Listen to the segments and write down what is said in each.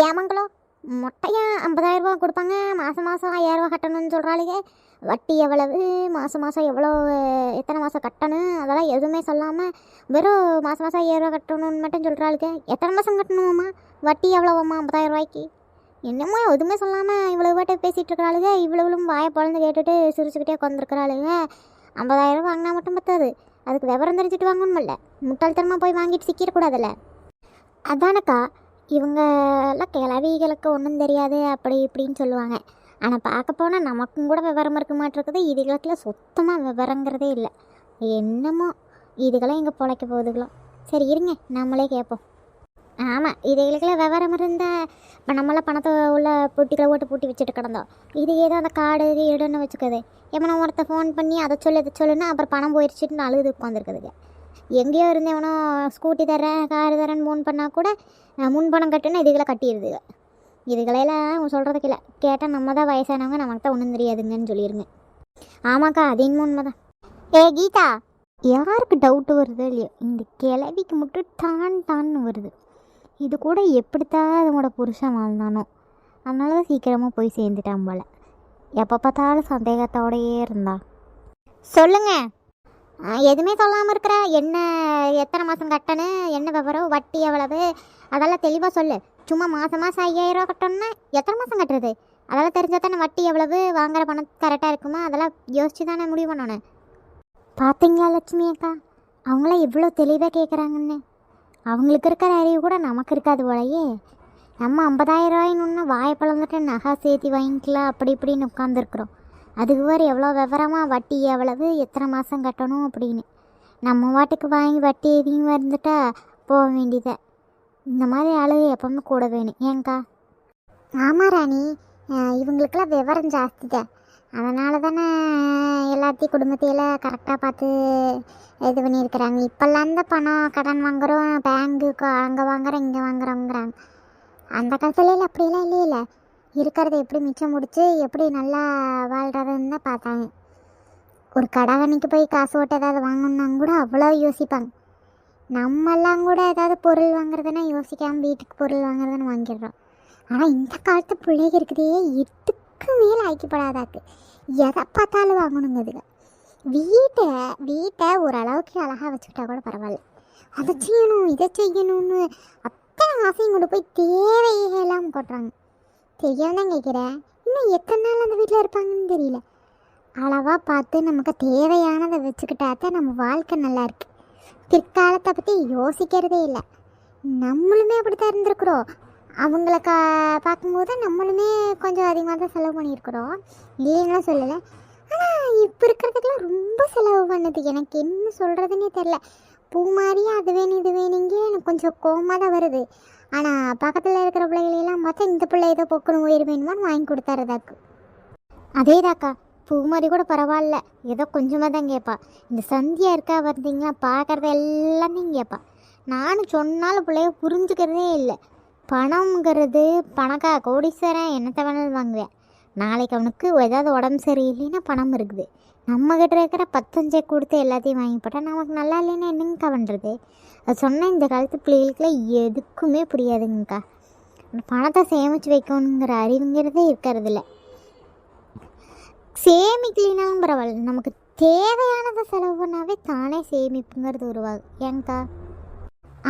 ஏமாங்களோ மொட்டையா ஐம்பதாயிரம் ரூபா கொடுப்பாங்க. மாதம் மாதம் ஐயாயிரரூவா கட்டணும்னு சொல்கிறாளுங்க வட்டி எவ்வளவு? மாதம் மாதம் எவ்வளோ எத்தனை மாதம் கட்டணும்? அதெல்லாம் எதுவுமே சொல்லாமல் வெறும் மாதம் மாதம் ஐயாயிரரூவா கட்டணும்னு மட்டும் சொல்கிறாளுங்க எத்தனை மாதம் கட்டணுமாம்மா? வட்டி எவ்வளோவாம்மா ஐம்பதாயிரம் ரூபாய்க்கு என்னமோ எதுவுமே சொல்லாமல் இவ்வளோ பாட்டை பேசிகிட்டு இருக்கிறாளுங்க இவ்வளவுளும் வாயை பழந்து கேட்டுட்டு சிரிச்சுக்கிட்டே உட்காந்துருக்கிறாளுங்க ஐம்பதாயிரம் வாங்கினா மட்டும் பத்தாது. அதுக்கு விவரம் தெரிஞ்சுட்டு வாங்கணுமில்ல முட்டாள்தனமாக போய் வாங்கிட்டு சிக்கிடக்கூடாதுல்ல. அதானக்கா இவங்கெல்லாம் கிளவிகளுக்கு ஒன்றும் தெரியாது அப்படி இப்படின்னு சொல்லுவாங்க. ஆனால் பார்க்க போனால் நமக்கும் கூட விவரம் இருக்க மாட்டிருக்குது. இதுகளுக்குலாம் சுத்தமாக விவரங்கிறதே இல்லை. என்னமோ இதுகளாம் இங்கே பிழைக்க போகுதுகளோ. சரி இருங்க. நம்மளே கேட்போம் ஆமாம் இதுகளுக்குலாம் விவரம் இருந்தால் இப்போ நம்மளாம் பணத்தை உள்ள பூட்டிகளை ஓட்டு பூட்டி வச்சுட்டு கிடந்தோம். இது ஏதோ அந்த காடு இது இடன்னு வச்சுக்கோது. எவனா ஒருத்த ஃபோன் பண்ணி அதை சொல்லு இதை சொல்லுன்னா அப்புறம் பணம் போயிடுச்சுன்னு அழுது உட்காந்துருக்குதுங்க எங்கேயோ இருந்து எவனோ ஸ்கூட்டி தரேன் கார் தரேன்னு ஃபோன் பண்ணால் கூட அஹ், முன் பணம் கட்டுன்னு இதுகளை கட்டிடுதுங்க இதுகளையெல்லாம் அவங்க சொல்கிறதுக்கு இல்லை. கேட்டால் நம்ம தான் வயசானவங்க நமக்கு தான் ஒன்றும் தெரியாதுங்கன்னு சொல்லிடுங்க. ஆமாக்கா அது இன்னும் உண்மைதான் ஏ கீதா! யாருக்கு டவுட்டு வருது இல்லையோ இந்த கிளவிக்கு மட்டும் டான் டான்னு வருது. இது கூட எப்படித்தான் அதனோட புருஷன் வாழ்ந்தானோ அதனால தான் சீக்கிரமாக போய் சேர்ந்துட்டான் போல. எப்போ பார்த்தாலும் சந்தேகத்தோடையே இருந்தா சொல்லுங்கள் எதுவுமே சொல்லாமல் இருக்கிற என்ன எத்தனை மாதம் கட்டணும் என்ன விவரம் வட்டி எவ்வளவு அதெல்லாம் தெளிவாக சொல்லு. சும்மா மாதம் மாதம் ஐயாயிரம் ரூபா கட்டணும்னா எத்தனை மாதம் கட்டுறது? அதெல்லாம் தெரிஞ்சால் தானே வட்டி எவ்வளவு வாங்குற பணம் கரெக்டாக இருக்குமா? அதெல்லாம் யோசிச்சு தானே முடிவு பண்ணணும். பார்த்தீங்களா லட்சுமி அக்கா? அவங்களாம் எவ்வளோ தெளிவாக கேட்குறாங்கன்னு அவங்களுக்கு இருக்கிற அறிவு கூட நமக்கு இருக்காது போலையே. நம்ம ஐம்பதாயிரம் ரூபாயின்னு வாயை பழந்துட்டு நகை சேர்த்தி வாங்கிக்கலாம் அப்படி இப்படின்னு உட்காந்துருக்குறோம் அதுக்கு வேறு எவ்வளோ விவரமாக வட்டி எவ்வளவு எத்தனை மாதம் கட்டணும் அப்படின்னு. நம்ம வாட்டுக்கு வாங்கி வட்டி எதையும் வந்துட்டா போக வேண்டியதை. இந்த மாதிரி ஆளு எப்பவுமே கூட வேணும். ஏங்க்கா ஆமாம் ராணி. இவங்களுக்கெல்லாம் விவரம் ஜாஸ்தி தான் அதனால தானே எல்லாத்தையும் குடும்பத்தையெல்லாம் கரெக்டாக பார்த்து இது பண்ணியிருக்கிறாங்க. இப்போல்லாம் தான் பணம் கடன் வாங்குகிறோம் பேங்க்கு அங்கே வாங்குறோம் இங்கே வாங்குறோங்கிறாங்க அந்த காலத்துலலாம் அப்படியெல்லாம் இல்லையில இருக்கிறத எப்படி மிச்சம் முடித்து எப்படி நல்லா வாழ்கிறதுன்னு தான் பார்த்தாங்க. ஒரு கடைகணிக்கு போய் காசு ஓட்டு ஏதாவது வாங்கணுன்னா கூட அவ்வளோ யோசிப்பாங்க. நம்மெல்லாம் கூட ஏதாவது பொருள் வாங்குறதுன்னா யோசிக்காமல் வீட்டுக்கு பொருள் வாங்குறதுன்னு வாங்கிடுறோம். ஆனால் இந்த காலத்து பிள்ளைங்க இருக்குதே எதுக்கு மேலே ஐக்கப்படாதாக்கு எதை பார்த்தாலும் வாங்கணுங்க இதுங்க வீட்டை வீட்டை ஓரளவுக்கு அழகாக வச்சுக்கிட்டா கூட பரவாயில்ல. அதை செய்யணும் இதை செய்யணும்னு அத்தனை ஆசையும் கொண்டு போய் தேவையெல்லாம் கொட்டுறாங்க தெரியாம தான் கேட்குறேன் இன்னும் எத்தனை நாள் அந்த வீட்டில் இருப்பாங்கன்னு தெரியல. அளவாக பார்த்து நமக்கு தேவையானதை வச்சுக்கிட்டா தான் நம்ம வாழ்க்கை நல்லா இருக்கு. பிற்காலத்தை பற்றி யோசிக்கிறதே இல்லை. நம்மளுமே அப்படி தான் இருந்திருக்கிறோம். அவங்கள கா பார்க்கும்போது நம்மளுமே கொஞ்சம் அதிகமாக தான் செலவு பண்ணியிருக்கிறோம். இல்லைன்னுலாம் சொல்லலை. ஆனால் இப்போ இருக்கிறதுக்கெல்லாம் ரொம்ப செலவு பண்ணுது. எனக்கு என்ன சொல்கிறதுனே தெரில பூ மாதிரியே அது வேணும் இது வேணுங்க எனக்கு கொஞ்சம் கோமாக தான் வருது. ஆனால் பக்கத்தில் இருக்கிற பிள்ளைகளெல்லாம் பார்த்தா இந்த பிள்ளை ஏதோ பொக்கணும் உயிர் வேணுமான்னு வாங்கி கொடுத்தாருதாக்கு. அதேதாக்கா பூ மாதிரி கூட பரவாயில்ல. ஏதோ கொஞ்சமாக தான் கேட்பா இந்த சந்தியா இருக்கா வந்தீங்களா பார்க்குறது எல்லாமே கேட்பா நானும் சொன்னாலும் பிள்ளைய புரிஞ்சுக்கிறதே இல்லை. பணம்ங்கிறது பணக்கா கோடீஸ்வரன் என்னத்தை வேணாலும் வாங்குவேன். நாளைக்கு அவனுக்கு ஏதாவது உடம்பு சரியில்லைன்னா பணம் இருக்குது. நம்மக்கிட்ட இருக்கிற பத்தஞ்சை கொடுத்து எல்லாத்தையும் வாங்கி போட்டால் நமக்கு நல்லா இல்லைன்னா என்னங்கக்கா பண்ணுறது அது சொன்னால் இந்த காலத்து பிள்ளைகளுக்குலாம் எதுக்குமே புரியாதுங்கக்கா. பணத்தை சேமித்து வைக்கணுங்கிற அறிவுங்கிறதே இருக்கிறதில்ல. சேமிக்கலினாலும் பரவாயில்ல நமக்கு தேவையானதை செலவு பண்ணாவே தானே சேமிப்புங்கிறது உருவாகும். ஏங்கக்கா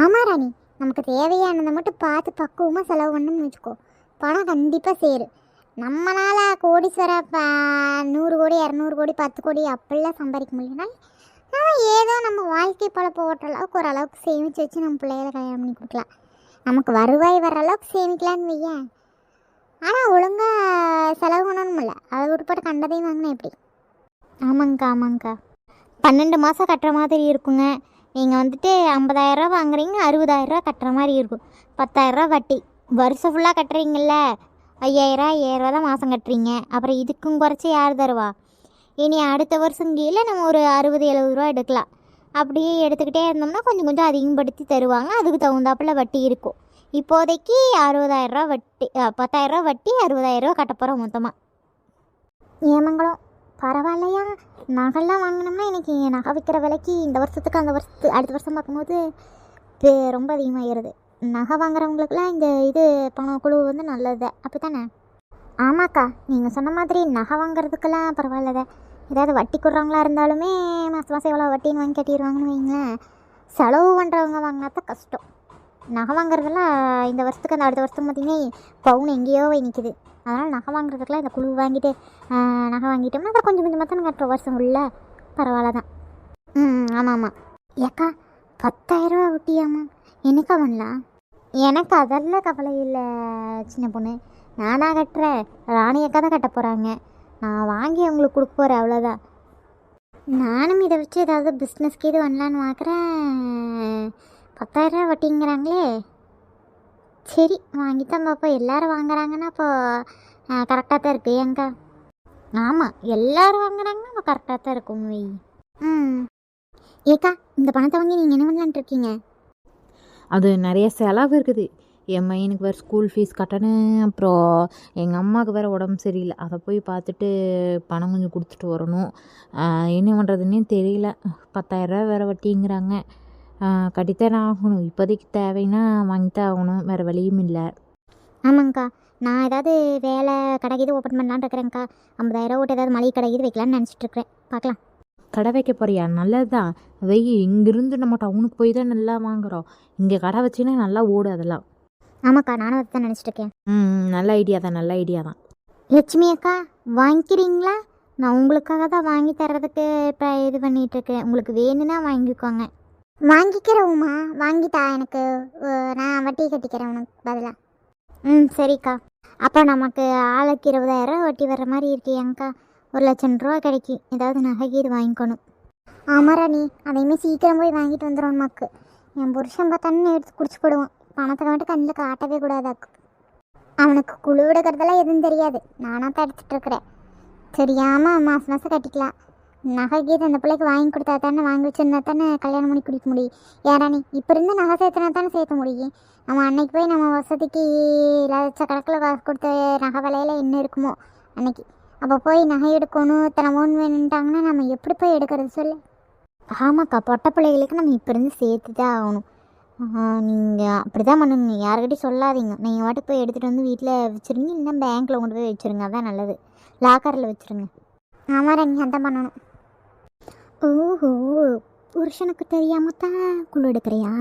ஆமாம் ராணி. நமக்கு தேவையானதை மட்டும் பார்த்து பக்குவமாக செலவு பண்ணணும்னு வச்சுக்கோ. பணம் கண்டிப்பாக சேரும் நம்மளால் கோடீஸ்வர நூறு கோடி இரநூறு கோடி பத்து கோடி அப்படிலாம் சம்பாதிக்க முடியும்னா நம்ம ஏதோ நம்ம வாழ்க்கை பழப்ப ஓட்டுற அளவுக்கு ஓரளவுக்கு சேமித்து வச்சு நம்ம பிள்ளைகளை கல்யாணம் பண்ணி கொடுக்கலாம். நமக்கு வருவாய் வர அளவுக்கு சேமிக்கலான்னு வையேன். ஆனால் ஒழுங்காக செலவு பண்ணணும்ல. அதை உட்பட்டு கண்டதையும் வாங்கினா எப்படி? ஆமாங்கக்கா ஆமாங்கக்கா. பன்னெண்டு மாதம் கட்டுற மாதிரி இருக்குங்க. நீங்கள் வந்துட்டு ஐம்பதாயிரரூவா வாங்குறீங்க அறுபதாயிரரூவா கட்டுற மாதிரி இருக்கும். பத்தாயிரரூவா வட்டி. வருஷம் ஃபுல்லாக கட்டுறீங்கல்ல. ஐயாயிரம் ஐயாயிரரூவா தான் மாதம் கட்டுறீங்க. அப்புறம் இதுக்கும் குறைச்சி யார் தருவா? இனி அடுத்த வருஷம் கீழே நம்ம ஒரு அறுபது எழுபது ரூபா எடுக்கலாம். அப்படியே எடுத்துக்கிட்டே இருந்தோம்னா கொஞ்சம் கொஞ்சம் அதிகப்படுத்தி தருவாங்க. அதுக்கு தகுந்தாப்புல வட்டி இருக்கும். இப்போதைக்கு அறுபதாயிரரூவா வட்டி பத்தாயிரரூவா வட்டி அறுபதாயிரரூவா கட்டப்போகிறோம் மொத்தமாக ஏமங்கலம் பரவாயில்லையா? நகைலாம் வாங்கினோம்னா இன்றைக்கி நகை விற்கிற விலைக்கு இந்த வருஷத்துக்கு அந்த வருஷத்து அடுத்த வருஷம் பார்க்கும்போது இது ரொம்ப அதிகமாகிடுது நகை வாங்குறவங்களுக்குலாம் இந்த இது பணம் குழு வந்து நல்லது. அப்படி தானே ஆமாக்கா நீங்கள் சொன்ன மாதிரி நகை வாங்குறதுக்கெல்லாம் பரவாயில்லதே. ஏதாவது வட்டி கொடுறாங்களா இருந்தாலுமே மாதம் மாதம் எவ்வளோ வட்டின்னு வாங்கி கட்டிடுவாங்கன்னு வைங்களேன். செலவு பண்ணுறவங்க வாங்கினா தான் கஷ்டம். நகை வாங்குறதெல்லாம் இந்த வருஷத்துக்கு அந்த அடுத்த வருஷத்துக்கு பார்த்தீங்கன்னா பவுன் எங்கேயோ போய் நிற்கிது அதனால் நகை வாங்குறதுக்கெல்லாம் இந்த குழு வாங்கிட்டு நகை வாங்கிட்டோம்னா அப்புறம் கொஞ்சம் கொஞ்சமாக தானே கட்டுற வருஷம் உள்ள பரவாயில்ல தான். ம் ஆமாம் ஆமாம் ஏக்கா பத்தாயிரரூவா வட்டியாம்மா எனக்கா பண்ணலாம் எனக்கு அதெல்லாம் கவலை இல்லை சின்ன பொண்ணு. நானாக கட்டுறேன். ராணி அக்கா தான் கட்ட போகிறாங்க நான் வாங்கி அவங்களுக்கு கொடுக்க போகிறேன் அவ்வளோதான் நானும் இதை வச்சு ஏதாவது பிஸ்னஸ்க்கு இது பண்ணலான்னு பார்க்குறேன் பத்தாயிரரூவா வட்டிங்கிறாங்களே. சரி வாங்கித்தான் பார்ப்போம். எல்லோரும் வாங்குறாங்கன்னா அப்போ கரெக்டாக தான் இருக்குது ஏங்கா? ஆமாம் எல்லாரும் வாங்குறாங்கன்னா அப்போ கரெக்டாக தான் இருக்கும் வை. ம். ஏக்கா இந்த பணத்தை வாங்கி நீங்கள் என்ன பண்ணலான்ட்டு இருக்கீங்க? அது நிறைய செலவு இருக்குது. என் பையனுக்கு வேறு ஸ்கூல் ஃபீஸ் கட்டணும். அப்புறம் எங்கள் அம்மாவுக்கு வேறு உடம்பு சரியில்லை. அதை போய் பார்த்துட்டு பணம் கொஞ்சம் கொடுத்துட்டு வரணும். என்ன பண்ணுறதுன்னே தெரியல. பத்தாயிரரூவா வேறு வட்டிங்கிறாங்க. கட்டித்தானே ஆகணும். இப்போதைக்கு தேவைன்னா வாங்கித்தான் ஆகணும். வேறு வழியும் இல்லை. ஆமாங்க்கா நான் ஏதாவது வேலை கடை இது ஓப்பன் பண்ணலான்னு இருக்கிறேங்க்கா ஐம்பதாயிரம் ஓட்டு ஏதாவது மளிகை கடை இது வைக்கலான்னு நினச்சிட்டு இருக்கிறேன். பார்க்கலாம். கடை வைக்க போறியா? நல்லது தான் வெய் இங்கிருந்து நம்ம டவுனுக்கு போய் தான் நல்லா வாங்குறோம். இங்கே கடை வச்சின்னா நல்லா ஓடும் அதெல்லாம் ஆமாக்கா நானும் அதை தான் நினச்சிட்டு இருக்கேன் ம் நல்ல ஐடியா தான் நல்ல ஐடியா தான். லட்சுமி அக்கா வாங்கிக்கிறீங்களா? நான் உங்களுக்காக தான் வாங்கி தர்றதுக்கு இப்போ இது பண்ணிட்டு இருக்கேன் உங்களுக்கு வேணும்னா வாங்கிக்கோங்க. வாங்கிக்கிறேன் உமா வாங்கிட்டா எனக்கு அஹ், நான் வட்டி கட்டிக்கிறேன் உனக்கு பதிலாக ம் சரிக்கா. அப்போ நமக்கு ஆளுக்கு இருபதாயிரம் வட்டி வர்ற மாதிரி இருக்கேங்க்கா ஒரு லட்சம் ரூபா கிடைக்கும் ஏதாவது நகைக்கு இது வாங்கிக்கணும். ஆமாரா நீ. அதையுமே சீக்கிரம் போய் வாங்கிட்டு வந்துடும் உனக்கு என் புருஷன் பார்த்தான்னு எடுத்து குடிச்சு போடுவான். பணத்தை மட்டும் கண்ணில் காட்டவே கூடாதாக்கு அவனுக்கு குழு விடுக்கிறதெல்லாம் எதுவும் தெரியாது. நானாக தான் இருக்கிறேன் தெரியாமல் மாதம் மாதம் கட்டிக்கலாம். நகை கீது அந்த பிள்ளைக்கு வாங்கி கொடுத்தா தானே வாங்கி வச்சிருந்தா தானே கல்யாணம் பண்ணி குடிக்க முடியும். ஏடா இப்போ இருந்து நகை சேர்த்துனா தானே சேர்த்த முடியும். நம்ம அன்னைக்கு போய் நம்ம வசதிக்கு லட்சக்கணக்கில் காசு கொடுத்த நகை விலையில என்ன இருக்குமோ அன்னைக்கு. அப்போ போய் நகை எடுக்கணும் இத்தனை மோன் வேணுன்ட்டாங்கன்னா நம்ம எப்படி போய் எடுக்கிறது சொல்லு. ஆமாக்கா பொட்ட பிள்ளைகளுக்கு நம்ம இப்போ இருந்து சேர்த்து தான் ஆகணும். நீங்கள் அப்படி தான் பண்ணுங்க யாருக்கிட்டையும் சொல்லாதீங்க. நீங்கள் வாட்டு போய் எடுத்துகிட்டு வந்து வீட்டில் வச்சுருங்க. இல்லைன்னா பேங்க்கில் கொண்டு போய் வச்சுருங்க. அதான் நல்லது. லாக்கரில் வச்சுருங்க. ஆமாம் நீங்கள் அதான் பண்ணணும். ஓஹோ புருஷனுக்கு தெரியாம தான் குழு எடுக்கிறியா?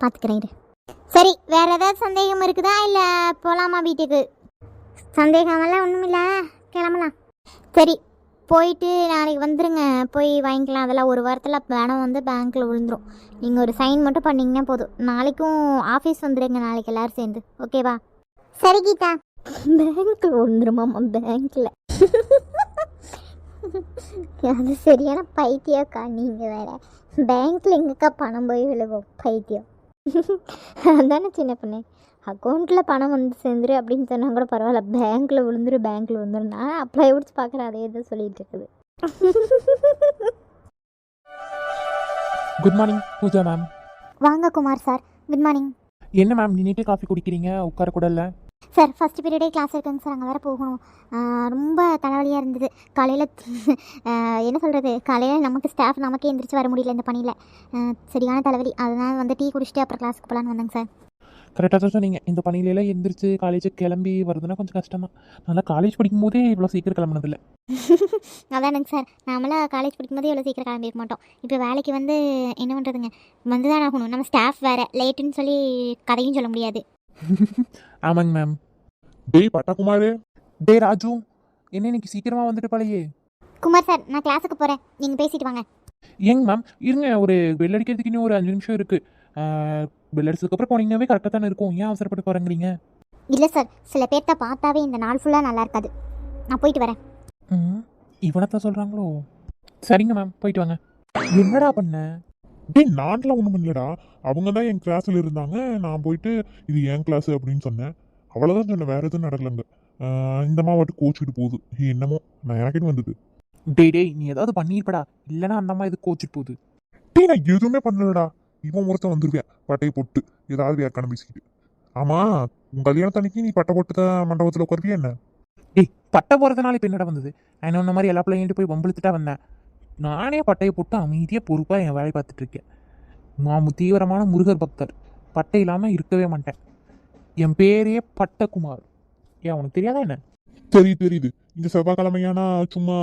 பார்த்துக்கிறேன் சரி வேறு ஏதாவது சந்தேகம் இருக்குதா? இல்லை போகலாமா வீட்டுக்கு? சந்தேகமெல்லாம் ஒன்றும் இல்லை கிளம்பலாம். சரி போயிட்டு நாளைக்கு வந்துருங்க. போய் வாங்கிக்கலாம். அதெல்லாம் ஒரு வாரத்தில் பணம் வந்து பேங்க்கில் விழுந்துரும். நீங்கள் ஒரு சைன் மட்டும் பண்ணிங்கன்னா போதும். நாளைக்கும் ஆஃபீஸ் வந்துடுங்க நாளைக்கு எல்லாரும் சேர்ந்து. ஓகேவா சரி கீதா. பேங்க்கில் விழுந்துருமாம்மா பேங்க்கில் அது சரியான பைத்தியக்கா நீங்கள் வேற. பேங்க்கில் எங்கக்கா பணம் போய் விழுவோம்? பைத்தியம். அதானே சின்ன பொண்ணு? அக்கௌண்ட்டில் பணம் வந்து சேர்ந்துரு அப்படின்னு சொன்னால் கூட பரவாயில்ல. பேங்க்கில் விழுந்துரு பேங்க்கில் விழுந்துரு. நான் அப்ளை பிடிச்சி பார்க்குறேன் அதே தான் சொல்லிட்டு இருக்குது. குட் மார்னிங் பூஜா மேம் வாங்க குமார் சார் குட் மார்னிங் என்ன மேம் நின்றுட்டு காஃபி குடிக்கிறீங்க? உட்கார கூட இல்லை? சார் ஃபஸ்ட் பீரியடே கிளாஸ் இருக்குங்க சார் அங்கே வேறு போகணும். ரொம்ப தலைவலியாக இருந்தது. காலையில் என்ன சொல்கிறது காலையில் நமக்கு ஸ்டாஃப் நமக்கே எந்திரிச்சு வர முடியல இந்த பணியில். சரியான தலைவலி. அதனால் வந்து டீ குடிச்சிட்டு அப்புறம் கிளாஸுக்கு போகலான்னு வந்தேங்க சார் கரெக்டாக தான் சொன்னீங்க. இந்த பணியிலலாம் எந்திரிச்சு காலேஜுக்கு கிளம்பி வருதுன்னா கொஞ்சம் கஷ்டம் தான் நல்லா காலேஜ் படிக்கும் போதே இவ்வளோ சீக்கிரம் கிளம்புனதில்ல. அதானுங்க சார் நாமெல்லாம் காலேஜ் படிக்கும்போது எவ்வளோ சீக்கிரம் கிளம்பிருக்க மாட்டோம். இப்போ வேலைக்கு வந்து என்ன பண்ணுறதுங்க வந்து தான் ஆகணும். நம்ம ஸ்டாஃப் வேறு. லேட்டுன்னு சொல்லி கதையும் சொல்ல முடியாது. ஆமாங்க மேம் டேய் பட்டாக்குமாரு டேய் ராஜு. என்ன இன்னைக்கு சீக்கிரமாக வந்துட்டு பழையே குமார் சார் நான் கிளாஸுக்கு போகிறேன் நீங்கள் பேசிட்டு வாங்க. ஏங்க மேம் இருங்க. ஒரு பெல் அடிக்கிறதுக்கு இன்னும் ஒரு அஞ்சு நிமிஷம் இருக்குது பெல் அடிச்சதுக்கப்புறம் போனீங்கன்னாவே கரெக்டாக தானே இருக்கும். ஏன் அவசரப்பட்டு போகிறேங்கிறீங்க இல்லை சார் சில பேர்த்த பார்த்தாவே இந்த நாள் ஃபுல்லாக நல்லா இருக்காது. நான் போயிட்டு வரேன். ம் இவனத்தான் சொல்கிறாங்களோ சரிங்க மேம் போயிட்டு வாங்க. என்னடா பண்ண? டேய் நான்லாம் ஒன்றும் பண்ணலடா. அவங்க தான் என் கிளாஸில் இருந்தாங்க. நான் போயிட்டு இது என் கிளாஸ் அப்படின்னு சொன்னேன். அவ்வளோதான் சொன்னேன். வேற எதுவும் நடக்கலங்க இந்த மாவட்டு கோச்சிட்டு போகுது. என்னமோ? நான் எனக்குன்னு வந்தது. டேய் டேய் நீ ஏதாவது பண்ணியிருப்படா. இல்லைன்னா அந்த அம்மா இது கோச்சிட்டு போகுது? டேய் நான் எதுவுமே பண்ணலடா. இவன் ஒருத்தன் வந்துருவேன். பட்டையை போட்டு. ஏதாவது வேக்கான பேசிக்கிட்டு. ஆமா உன் கல்யாணத்தன்னைக்கு நீ பட்டை போட்டு தான் மண்டபத்தில் உட்காருவியா என்ன? டேய் பட்டை போகிறதுனால இப்போ என்னடா வந்தது? நான் இந்த மாதிரி எல்லா பிள்ளைங்கிட்டு போய் வம்பிழுத்துட்டா வந்தேன். நானே பட்டையை போட்டு அமைதியாக பொறுப்பாக என் வேலையை பார்த்துட்டு இருக்கேன். நான் தீவிரமான முருகர் பக்தர். பட்டை இல்லாமல் இருக்கவே மாட்டேன். என் பேரே பட்டகுமார். ஏன் உனக்கு தெரியாதா என்ன? தெரியுது தெரியுது. இந்த செவ்வாய்க்கிழமையானா சும்மா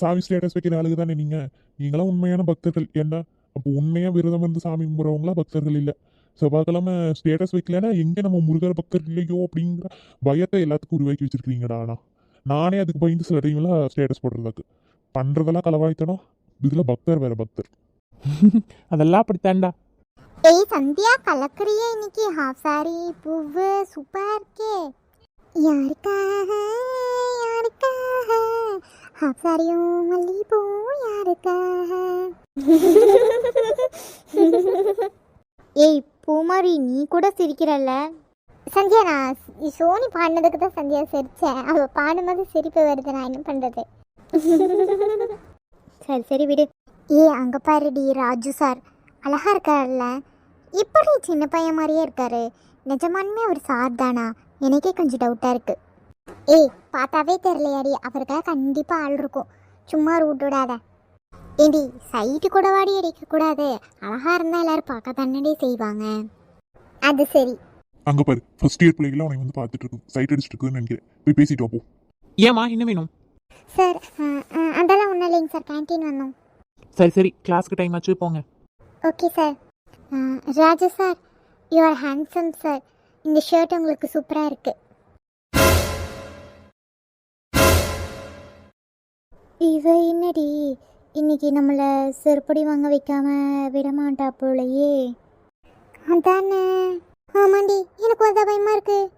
சாமி ஸ்டேட்டஸ் வைக்கிற ஆளுங்க தானே நீங்க. நீங்களாம் உண்மையான பக்தர்கள். என்ன அப்போ உண்மையா விரதம் இருந்து சாமி கும்பிட்றவங்களா பக்தர்கள் இல்லை. செவ்வாய்க்கிழமை ஸ்டேட்டஸ் வைக்கலன்னா எங்க நம்ம முருகர் பக்தர் இல்லையோ அப்படிங்கிற பயத்தை எல்லாத்துக்கும் உருவாக்கி வச்சிருக்கீங்கடா நானே அதுக்கு பயந்து சில டைம்லாம் ஸ்டேட்டஸ் போடுறதுக்கு. பண்றதெல்லாம் களவாய்த்தனம் இதுல பக்தர் வேற பக்தர். அதெல்லாம் அப்படித்தான்டா. ஏய் சந்தியா கலக்குறியே இன்னைக்கு? ஹாஃப் சாரி பூவு சூப்பரா இருக்கே யாருக்காக? யாருக்காக? சாரியும் மல்லிகைப்பூவும் யாருக்காக? ஏய் பூமாரி நீ கூட சிரிக்கிறல்ல? சந்தியா நான் சோனி பாடினதுக்கு தான் சந்தியா சிரிச்சேன். அவ பாடும்போது சிரிப்பு வருது நான் என்ன பண்றது? சரி சரி விடு. ஏ அங்க பாருடி ராஜு சார். அழகா இருக்கார்ல இப்படி சின்ன பையன் மாதிரியே இருக்காரு. நிஜமானுமே அவர் சார் தானா? எனக்கே கொஞ்சம் டவுட்டாக இருக்கு. ஏய் பார்த்தாவே தெரியலையாடி. அவருக்காக கண்டிப்பாக ஆள் இருக்கும். சும்மா ரூட் விடாத. ஏண்டி சைட்டு கூட வாடி அடிக்கக்கூடாது அழகா இருந்தால் எல்லாரும் பார்க்க தானடி செய்வாங்க. அது சரி. அங்க பாரு ஃபர்ஸ்ட் இயர் பிள்ளைகளை உனக்கு வந்து பார்த்துட்டு இருக்கு சைட் அடிச்சிட்டு இருக்குன்னு நினைக்கிறேன். போய் பேசிட்டு வா போ ஏம்மா என்ன வேணும்? சார் அதெல்லாம் ஒன்றும் இல்லைங்க சார். கேன்டீன் வந்தோம். சரி சரி. கிளாஸ்க்கு டைம் ஆச்சு போங்க. Okay sir Raju sir you are handsome sir இந்த ஷர்ட் உங்களுக்கு சூப்பராக இருக்கு. இன்னைக்கு நம்மளை செருப்படி வாங்க வைக்காம விட போலையே. போலயே அதானே? ஆமாண்டி எனக்கு ஒரு பயமா இருக்கு.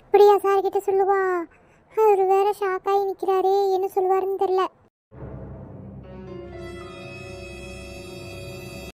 இப்படியா சார் கிட்ட சொல்லுவா? அவர் வேற ஷாக்காகி நிற்கிறாரே என்ன சொல்லுவாருன்னு தெரில